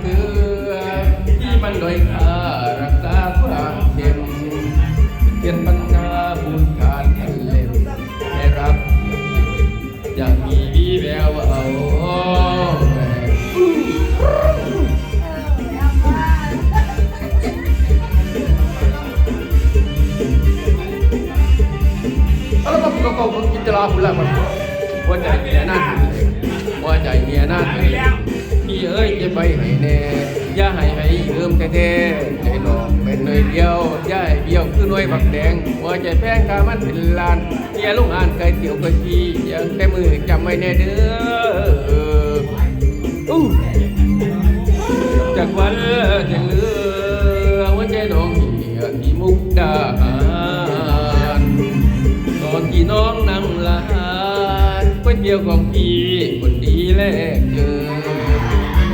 เกลือที่มันด้อยค่ารักษาความเค็มเขียนปัญญาบุญทานทันเล่มให้รับ อยากมีวีแววเอาแหวนเอาละครับก็ก็กินจะลาคุณละมันหัวใจเมียนั่นหัวใจเมียนั่น เอ้ยจะไปให้แน่อย่าให้ให้ยืมแท้ๆใจหลอกเป็นหน่อยเดียวอย่าให้เบี้ยวคือหน่วยบักแดงหัวใจแป้งกามันเป็นลานเอย่าลุงอ่านเคยเตี๋ยวเคยพี่อย่าแต่มือจำไว้แน่เด้ออู้จากวันจะเหลือหัวใจน้องเหี่ยที่มุกดาหารตอนที่น้องนั่งร้านก๋วยเตี๋ยวของพี่คนดีแลกเจอ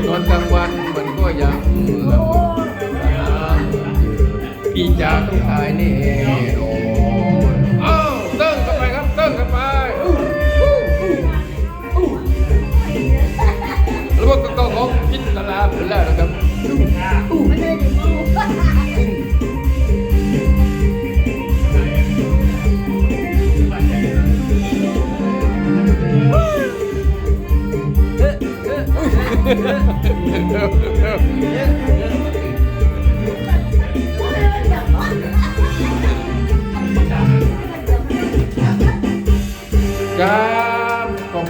ตอนกลางวันมันก็ยังละมุนพี่จ๋าต้องตายแน่นอนอ้าวเติ้งเข้าไปครับเติ้งเข้าไปอู้อู้อู้อู้แล้วก็ก็ของพิจารณาผลแล้วนะครับ จ้า